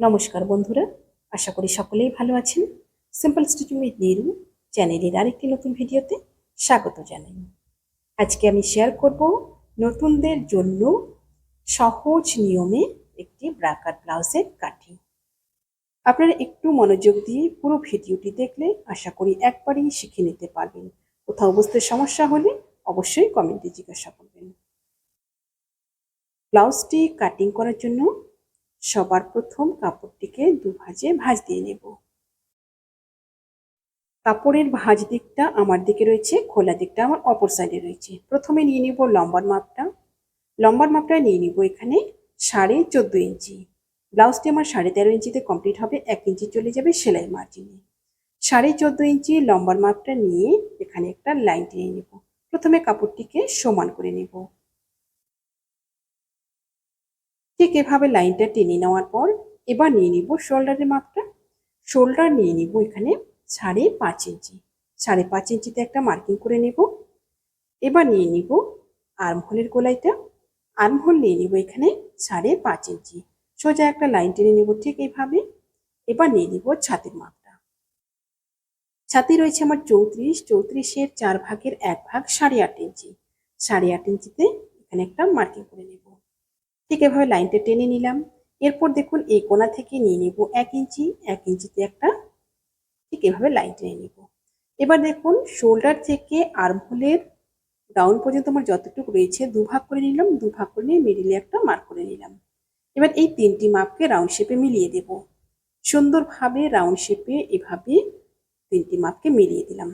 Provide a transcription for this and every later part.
নমস্কার বন্ধুরা, আশা করি সকলেই ভালো আছেন। সিম্পল স্টিচিং উইথ নিরু চ্যানেলের আরেকটি নতুন ভিডিওতে স্বাগত জানাই। আজকে আমি শেয়ার করব নতুনদের জন্য সহজ নিয়মে একটি ব্রাকার ব্লাউজের কাটিং আপনারা একটু মনোযোগ দিয়ে পুরো ভিডিওটি দেখলে আশা করি একবারেই শিখে নিতে পারবেন। কোথাও বুঝতে সমস্যা হলে অবশ্যই কমেন্টে জিজ্ঞাসা করবেন। ব্লাউজটি কাটিং করার জন্য সবার প্রথম কাপড়টিকে দু ভাজে ভাঁজ দিয়ে নেব। কাপড়ের ভাঁজ দিকটা আমার দিকে রয়েছে, খোলা দিকটা আমার অপর সাইডে রয়েছে। প্রথমে নিয়ে নিব লম্বার মাপটা। লম্বার মাপটা নিয়ে নিব এখানে সাড়ে চোদ্দ ইঞ্চি। ব্লাউজটি আমার সাড়ে তেরো ইঞ্চিতে কমপ্লিট হবে, এক ইঞ্চি চলে যাবে সেলাই মার্জিনে সাড়ে চোদ্দ ইঞ্চি লম্বার মাপটা নিয়ে এখানে একটা লাইন টেনে নেব। প্রথমে কাপড়টিকে সমান করে নেব। ঠিক এভাবে লাইনটা টেনে নেওয়ার পর এবার নিয়ে নিব শোল্ডারের মাপটা। শোল্ডার নিয়ে নিব এখানে সাড়ে পাঁচ ইঞ্চি। সাড়ে পাঁচ ইঞ্চিতে একটা মার্কিং করে নেব। এবার নিয়ে নিব আর্মহোলের গোলাইটা। আর্মহোল নিয়ে নিব এখানে সাড়ে পাঁচ ইঞ্চি। সোজা একটা লাইন টেনে নেব ঠিক এইভাবে। এবার নিয়ে নিব ছাতির মাপটা। ছাতি রয়েছে আমার চৌত্রিশ। চৌত্রিশের চার ভাগের এক ভাগ সাড়ে আট ইঞ্চি। সাড়ে আট ইঞ্চিতে এখানে একটা মার্কিং করে নেব। ঠিক এভাবে লাইনটা টেনে নিলাম। এরপর দেখুন এই কোনা থেকে নিয়ে নিব এক ইঞ্চি, এক ইঞ্চিতে একটা ঠিক এভাবে লাইন টেনে নিব। এবার দেখুন শোল্ডার থেকে আর্মহোলের ডাউন পর্যন্ত আমার যতটুকু রয়েছে দুভাগ করে নিলাম, দুভাগ করে নিয়ে মিডিলে একটা মার্ক করে নিলাম। এবার এই তিনটি মাপকে রাউন্ড শেপে মিলিয়ে দেব। সুন্দরভাবে রাউন্ড শেপে এভাবে তিনটি মাপকে মিলিয়ে দিলাম।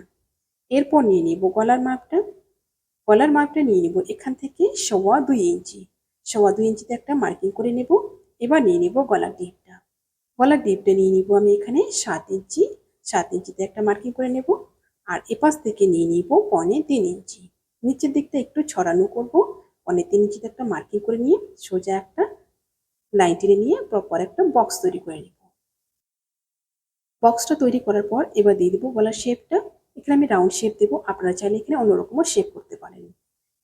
এরপর নিয়ে নিব গলার মাপটা। গলার মাপটা নিয়ে নিব এখান থেকে সওয়া দুই ইঞ্চি। সওয়া দুই ইঞ্চিতে একটা মার্কিং করে নেব। এবার নিয়ে নেব গলার ডিপটা গলার ডিপটা নিয়ে নিব আমি এখানে সাত ইঞ্চি। সাত ইঞ্চিতে একটা মার্কিং করে নেব। আর এপাশ থেকে নিয়ে নিব পনে তিন ইঞ্চি। নিচের দিকটা একটু ছড়ানো করব। পনে তিন ইঞ্চিতে একটা মার্কিং করে নিয়ে সোজা একটা লাইন টেনে নিয়ে প্রপার একটা বক্স তৈরি করে নেব। বক্সটা তৈরি করার পর এবার দিয়ে দেবো গলার শেপটা এখানে আমি রাউন্ড শেপ দেবো। আপনারা চাইলে এখানে অন্যরকমও শেপ করতে পারেন।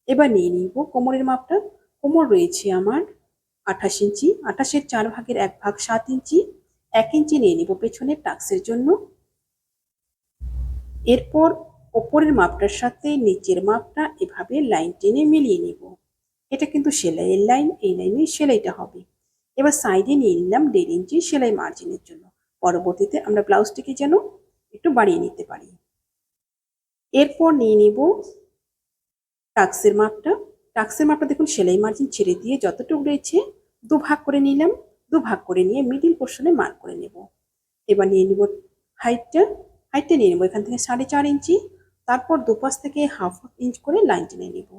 এবার নিয়ে নিব কোমরের মাপটা। কোমর রয়েছে আমার আঠাশ ইঞ্চি। আঠাশের চার ভাগের এক ভাগ সাত ইঞ্চি। এক ইঞ্চি নিয়ে নিব পেছনের টাক্সের জন্য। এরপর ওপরের মাপটার সাথে নিচের মাপটা এভাবে লাইন টেনে মিলিয়ে নিব। এটা কিন্তু সেলাইয়ের লাইন, এই লাইনে সেলাইটা হবে। এবার সাইডে নিয়ে নিলাম দেড় ইঞ্চি সেলাই মার্জিনের জন্য। পরবর্তীতে আমরা ব্লাউজটিকে যেন একটু বাড়িয়ে নিতে পারি। এরপর নিয়ে নিব টাক্সের মাপটা। টাক্সের মাপটা দেখুন, সেলাই মার্জিন ছেড়ে দিয়ে যতটুকু রয়েছে দু ভাগ করে নিলাম। দু ভাগ করে নিয়ে মিডিল পোর্শনে মার্ক করে নেব। এবার নিয়ে নিব হাইটটা হাইটটা নিয়ে নেব, এখান থেকে সাড়ে চার ইঞ্চি। তারপর দুপাশ থেকে হাফ হাফ ইঞ্চ করে লাইন টেনে নেব।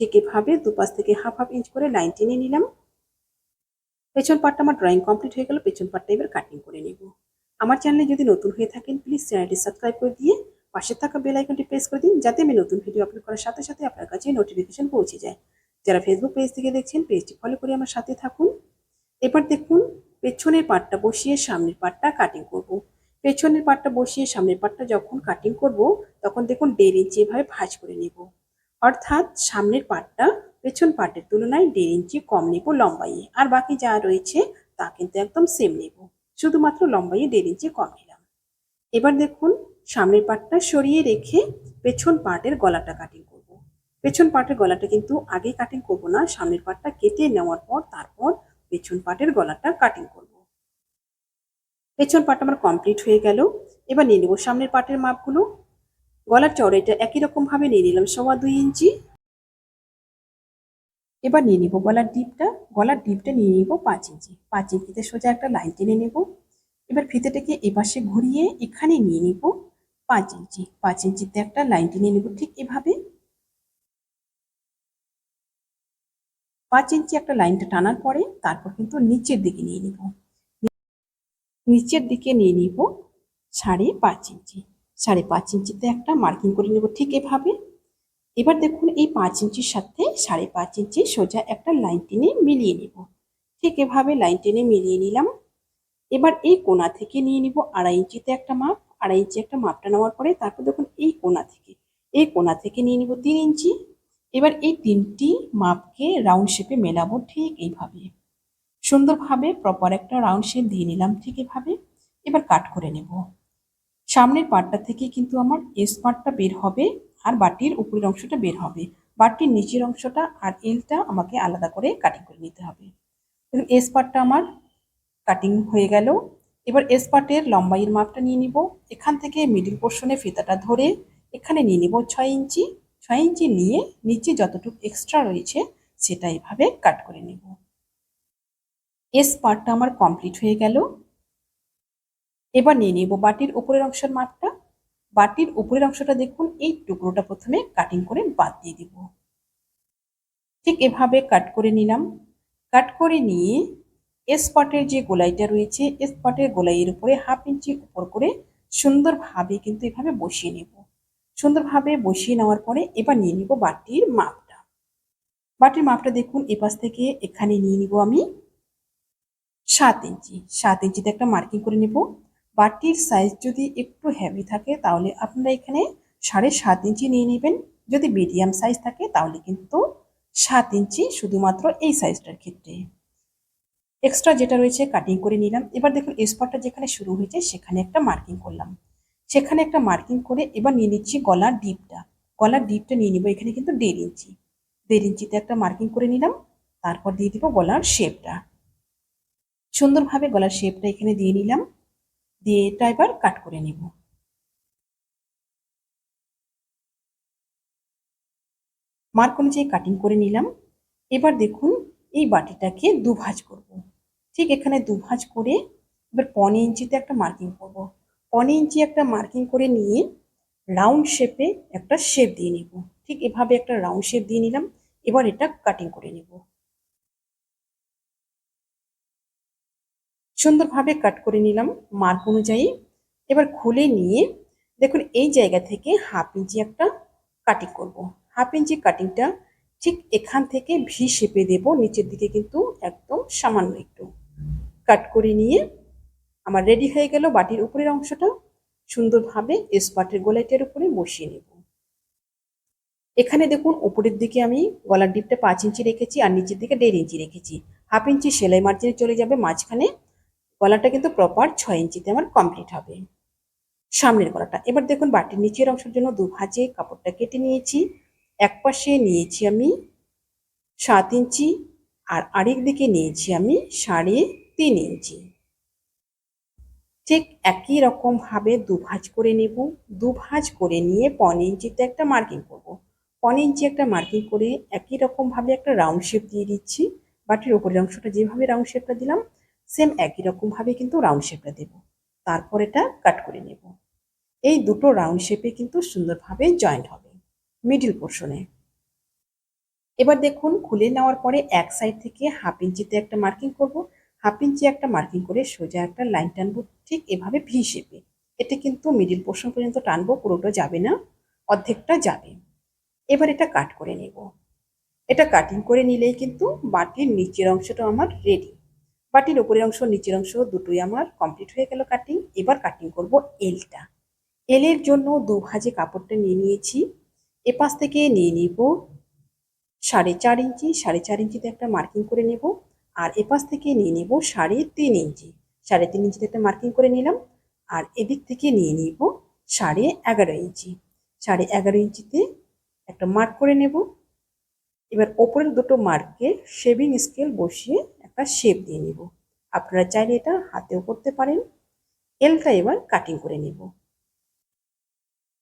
ঠিক এভাবে দুপাশ থেকে হাফ হাফ ইঞ্চ করে লাইন টেনে নিলাম। পেছন পার্টটা আমার ড্রয়িং কমপ্লিট হয়ে গেল, পেছন পার্টটা এবার কাটিং করে নেব। আমার চ্যানেলে যদি নতুন হয়ে থাকেন প্লিজ চ্যানেলটি সাবস্ক্রাইব করে দিয়ে পাশে থাকা বেল আইকনটি প্রেস করে দিন, যাতে আমি নতুন ভিডিও আপলোড করার সাথে সাথে আপনার কাছে নোটিফিকেশন পৌঁছে যায়। যারা ফেসবুক পেজ থেকে দেখছেন পেজটি ফলো করে আমার সাথে থাকুন। এবার দেখুন, পেছনের পাটটা বসিয়ে সামনের পাটটা কাটিং করব। পেছনের পাটটা বসিয়ে সামনের পাটটা যখন কাটিং করব, তখন দেখুন দেড় ইঞ্চি এভাবে ভাঁজ করে নেব। অর্থাৎ সামনের পাটটা পেছন পাটের তুলনায় দেড় ইঞ্চি কম নেব লম্বাইয়ে। আর বাকি যা রয়েছে, তা কিন্তু একদম সেম নেব। শুধুমাত্র লম্বাইয়ে দেড় ইঞ্চি কম নিলাম। এবার দেখুন সামনের পাটটা সরিয়ে রেখে পেছন পাটের গলাটা কাটিং করব। পেছন পাটের গলাটা কিন্তু আগে কাটিং করব না, সামনের পাটটা কেটে নেওয়ার পর তারপর পেছন পাটের গলাটা কাটিং করব। পেছন পাট আমার কমপ্লিট হয়ে গেল, এবার নিয়ে নেব সামনের পাটের মাপগুলো। গলার চড়াইটা একই রকম ভাবে নিয়ে নিলাম সবা দুই ইঞ্চি। এবার নিয়ে নিব গলার ডিপটা গলার ডিপটা নিয়ে নিব পাঁচ ইঞ্চি। পাঁচ ইঞ্চিতে সোজা একটা লাইন টেনে নেব। এবার ফিতেটাকে এপাশে ঘুরিয়ে এখানে নিয়ে নিব। পাঁচ ইঞ্চি, পাঁচ ইঞ্চিতে একটা লাইন টেনে নেব ঠিক এভাবে। পাঁচ ইঞ্চি একটা লাইনটা টানার পরে তারপর কিন্তু নিচের দিকে নিয়ে নিব। নিচের দিকে নিয়ে নিব সাড়ে পাঁচ ইঞ্চি। সাড়ে পাঁচ ইঞ্চিতে একটা মার্কিং করে নেব ঠিক এভাবে। এবার দেখুন এই পাঁচ ইঞ্চির সাথে সাড়ে পাঁচ ইঞ্চি সোজা একটা লাইন টেনে মিলিয়ে নিব। ঠিক এভাবে লাইন টেনে মিলিয়ে নিলাম। এবার এই কোনা থেকে নিয়ে নিব আড়াই ইঞ্চিতে একটা মাপ। আড়াই ইঞ্চি একটা মাপটা নেওয়ার পরে তারপর দেখুন এই কোনা থেকে, এই কোনা থেকে নিয়ে নিব তিন ইঞ্চি। এবার এই তিনটি মাপকে রাউন্ড শেপে মেলাবো ঠিক এইভাবে। সুন্দরভাবে প্রপার একটা রাউন্ড শেপ দিয়ে নিলাম ঠিক এভাবে। এবার কাট করে নেব। সামনের পার্টটা থেকে কিন্তু আমার এস পার্টটা বের হবে আর বাটির উপরের অংশটা বের হবে। বাটির নিচের অংশটা আর এলটা আমাকে আলাদা করে কাটিং করে নিতে হবে। এস পার্টটা আমার কাটিং হয়ে গেল। এবার এস পার্টের লম্বাইয়ের মাপটা নিয়ে নিব। এখান থেকে মিডিল পোর্শনে ফিতাটা ধরে এখানে নিয়ে নিব ছয় ইঞ্চি। ছয় ইঞ্চি নিয়ে নিচে যতটুকু এক্সট্রা রয়েছে সেটা এভাবে কাট করে নেব। এস পার্টটা আমার কমপ্লিট হয়ে গেল। এবার নিয়ে নিব বাটির উপরের অংশের মাপটা। বাটির উপরের অংশটা দেখুন, এই টুকরোটা প্রথমে কাটিং করে বাদ দিয়ে দিব। ঠিক এভাবে কাট করে নিলাম। কাট করে নিয়ে স্পটের যে গোলাইটা রয়েছে স্পটের গোলাইয়ের উপরে হাফ ইঞ্চি উপর করে সুন্দরভাবে কিন্তু এভাবে বসিয়ে নেব। সুন্দরভাবে বসিয়ে নেওয়ার পরে এবার নিয়ে নিব বাটির মাপটা। বাটির মাপটা দেখুন, এপাশ থেকে এখানে নিয়ে নিব আমি সাত ইঞ্চি সাত ইঞ্চিতে একটা মার্কিং করে নেব। বাটির সাইজ যদি একটু হেভি থাকে, তাহলে আপনারা এখানে সাড়ে সাত ইঞ্চি নিয়ে নেবেন। যদি মিডিয়াম সাইজ থাকে, তাহলে কিন্তু সাত ইঞ্চি শুধুমাত্র এই সাইজটার ক্ষেত্রে। এক্সট্রা যেটা রয়েছে কাটিং করে নিলাম। এবার দেখুন স্পটটা যেখানে শুরু হয়েছে, সেখানে একটা মার্কিং করলাম। সেখানে একটা মার্কিং করে এবার নিয়ে নিচ্ছি গলার ডিপটা গলার ডিপটা নিয়ে নিব, এখানে কিন্তু দেড় ইঞ্চি। দেড় ইঞ্চিতে একটা মার্কিং করে নিলাম, তারপর দিয়ে দিব গলার শেপটা সুন্দরভাবে গলার শেপটা এখানে দিয়ে নিলাম, দিয়ে এটা এবার কাট করে নিব। মার্ক অনুযায়ী কাটিং করে নিলাম। এবার দেখুন, এই বাটিটাকে দুভাজ করব। ঠিক এখানে দুভাজ করে এবার পনে ইঞ্চিতে একটা মার্কিং করব। পনে ইঞ্চি একটা মার্কিং করে নিয়ে রাউন্ড শেপে একটা শেপ দিয়ে নিব। ঠিক এভাবে একটা রাউন্ড শেপ দিয়ে নিলাম, এবার এটা কাটিং করে নিব। সুন্দরভাবে কাট করে নিলাম মার্ক অনুযায়ী। এবার খুলে নিয়ে দেখুন এই জায়গা থেকে হাফ ইঞ্চি একটা কাটিং করব। হাফ ইঞ্চি কাটিংটা ঠিক এখান থেকে ভি শেপে দেব, নিচের দিকে কিন্তু একদম সামান্য একটু। কাট করে নিয়ে আমার রেডি হয়ে গেল বাটির উপরের অংশটা। সুন্দরভাবে স্পাটের গোলাইটার উপরে বসিয়ে নেব। এখানে দেখুন, উপরের দিকে আমি গলার ডিপটা পাঁচ ইঞ্চি রেখেছি আর নিচের দিকে দেড় ইঞ্চি রেখেছি। হাফ ইঞ্চি সেলাই মার্জিনে চলে যাবে, মাঝখানে গলাটা কিন্তু প্রপার ছয় ইঞ্চিতে আমার কমপ্লিট হবে। সামনের গলাটা। এবার দেখুন, বাটির নিচের অংশের জন্য দু ভাজে কাপড়টা কেটে নিয়েছি। এক পাশে নিয়েছি আমি সাত ইঞ্চি আর আরেক দিকে নিয়েছি আমি সাড়ে তিন ইঞ্চি। ঠিক একই রকম ভাবে দুভাজ করে নেব। দুভাজ করে নিয়ে পন ইঞ্চিতে একটা মার্কিং করব। পন ইঞ্চি একটা মার্কিং করে একই রকম ভাবে একটা রাউন্ড শেপ দিয়ে দিচ্ছি। বাটির উপরের অংশটা যেভাবে রাউন্ড শেপটা দিলাম, সেম একই রকম ভাবে কিন্তু রাউন্ড শেপটা দেব। তারপর এটা কাট করে নেব। এই দুটো রাউন্ড শেপে কিন্তু সুন্দরভাবে জয়েন্ট হবে, মিডিল পোর্শনে। এবার দেখুন, খুলে নেওয়ার পরে এক সাইড থেকে হাফ ইঞ্চিতে একটা মার্কিং করব। হাফ ইঞ্চি একটা মার্কিং করে সোজা একটা লাইন টানবো, ঠিক এভাবে ভি শেপে। এটা কিন্তু মিডিল পোর্শন পর্যন্ত টানবো, পুরোটা যাবে না, অর্ধেকটা যাবে। এবার এটা কাট করে নেব। এটা কাটিং করে নিলেই কিন্তু বাটির নিচের অংশটা আমার রেডি বাটির উপরের অংশ, নিচের অংশ দুটোই আমার কমপ্লিট হয়ে গেল কাটিং এবার কাটিং করব এলটা এলের জন্য দু ভাজে কাপড়টা নিয়ে নিয়েছি। এপাশ থেকে নিয়ে নিব সাড়ে চার ইঞ্চি, সাড়ে চার ইঞ্চিতে একটা মার্কিং করে নেব। আর এপাশ থেকে নিয়ে নেব সাড়ে তিন ইঞ্চি। সাড়ে তিন ইঞ্চিতে একটা মার্কিং করে নিলাম। আর এদিক থেকে নিয়ে নিব সাড়ে এগারো ইঞ্চি। সাড়ে এগারো ইঞ্চিতে একটা মার্ক করে নেব। এবার ওপরের দুটো মার্কে শেভিং স্কেল বসিয়ে একটা শেপ দিয়ে নেব। আপনারা চাইলে এটা হাতেও করতে পারেন। এলটা এবার কাটিং করে নেব।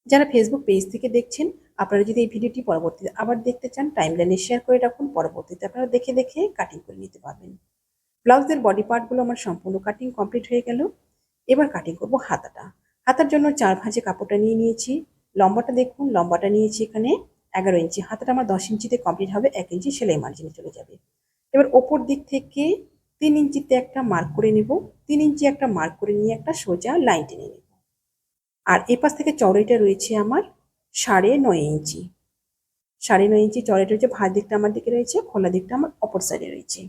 যারা ফেসবুক পেজ থেকে দেখছেন, আপনারা যদি এই ভিডিওটি পরবর্তীতে আবার দেখতে চান টাইমলাইনে শেয়ার করে রাখুন। পরবর্তীতে আপনারা দেখে দেখে কাটিং করে নিতে পারবেন। ব্লাউজের বডি পার্টগুলো আমার সম্পূর্ণ কাটিং কমপ্লিট হয়ে গেল। এবার কাটিং করব হাতাটা। হাতার জন্য চার ভাঁজে কাপড়টা নিয়ে নিয়েছি। লম্বাটা দেখুন, লম্বাটা নিয়েছি এখানে এগারো ইঞ্চি। হাতাটা আমার দশ ইঞ্চিতে কমপ্লিট হবে, এক ইঞ্চি সেলাই মার্জিনে চলে যাবে। এবার ওপর দিক থেকে তিন ইঞ্চিতে একটা মার্ক করে নেব। তিন ইঞ্চি একটা মার্ক করে নিয়ে একটা সোজা লাইন টেনে নেব। আর এপাশ থেকে চড়াইটা রয়েছে আমার সাড়ে নয় ইঞ্চি। সাড়ে নয় ইঞ্চি চড়াইটা রয়েছে ভাঁজ দিকটা আমার দিকে রয়েছে, খোলা দিকটা আমার অপর সাইডে রয়েছে।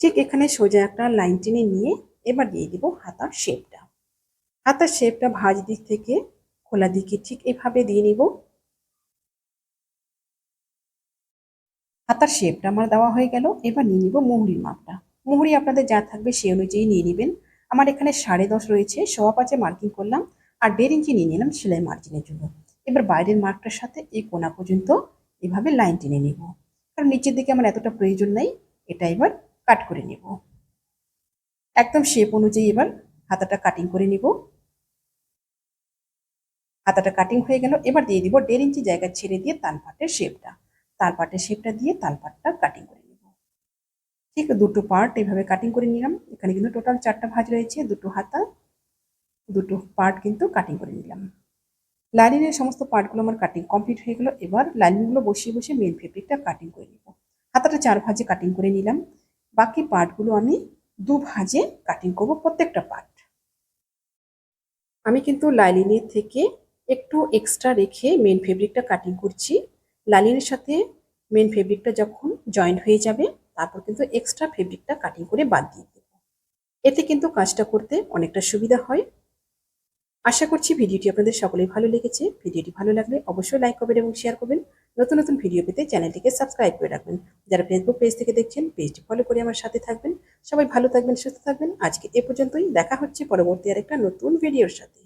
ঠিক এখানে সোজা একটা লাইন টেনে নিয়ে এবার দিয়ে দিব হাতার শেপটা হাতার শেপটা ভাঁজ দিক থেকে খোলা দিকে ঠিক এভাবে দিয়ে নিব। হাতার শেপটা আমার দেওয়া হয়ে গেল, এবার নিয়ে নিব মুহুরির মাপটা। মুহুরি আপনাদের যা থাকবে সেই অনুযায়ী নিয়ে নেবেন। আমার এখানে সাড়ে দশ রয়েছে সোয়া পাঁচে মার্কিং করলাম। আর দেড় ইঞ্চি নিয়ে নিলাম সেলাই মার্জিনের জন্য। এবার বাইরের মার্কটার সাথে এই কোনা পর্যন্ত এভাবে লাইন টেনে নেব। কারণ নিচের দিকে আমার এতটা প্রয়োজন নাই, এটা এবার কাট করে নেব। একদম শেপ অনুযায়ী এবার হাতাটা কাটিং করে নিব। হাতাটা কাটিং হয়ে গেল, এবার দিয়ে দিব দেড় ইঞ্চি জায়গা ছেড়ে দিয়ে তালপাটের শেপটা তালপাটের শেপটা দিয়ে তালপাটটা কাটিং করে নিব। ঠিক দুটো পার্ট এভাবে কাটিং করে নিলাম। এখানে কিন্তু টোটাল চারটা ভাঁজ রয়েছে, দুটো হাতা দুটো পার্ট কিন্তু কাটিং করে নিলাম। লাইনিংয়ের সমস্ত পার্টগুলো আমার কাটিং কমপ্লিট হয়ে গেলো। এবার লাইনিংগুলো বসিয়ে বসে মেন ফেব্রিকটা কাটিং করে নিব। হাতাটা চার ভাজে কাটিং করে নিলাম। বাকি পার্টগুলো আমি দু ভাজে কাটিং করব প্রত্যেকটা পার্ট আমি কিন্তু লাইলিনের থেকে একটু এক্সট্রা রেখে মেন ফেব্রিকটা কাটিং করছি। লাইলিনের সাথে মেন ফেব্রিকটা যখন জয়েন্ট হয়ে যাবে, তারপর কিন্তু এক্সট্রা ফেব্রিকটা কাটিং করে বাদ দিয়ে দেব। এতে কিন্তু কাজটা করতে অনেকটা সুবিধা হয়। আশা করছি ভিডিওটি আপনাদের সকলেই ভালো লেগেছে। ভিডিওটি ভালো লাগলে অবশ্যই লাইক করবেন এবং শেয়ার করবেন। নতুন নতুন ভিডিও পেতে চ্যানেলটিকে সাবস্ক্রাইব করে রাখবেন। যারা ফেসবুক পেজ থেকে দেখছেন পেজটি ফলো করে আমার সাথে থাকবেন। সবাই ভালো থাকবেন, সুস্থ থাকবেন। আজকে এ পর্যন্তই। দেখা হচ্ছে পরবর্তী আর একটা নতুন ভিডিওর সাথে।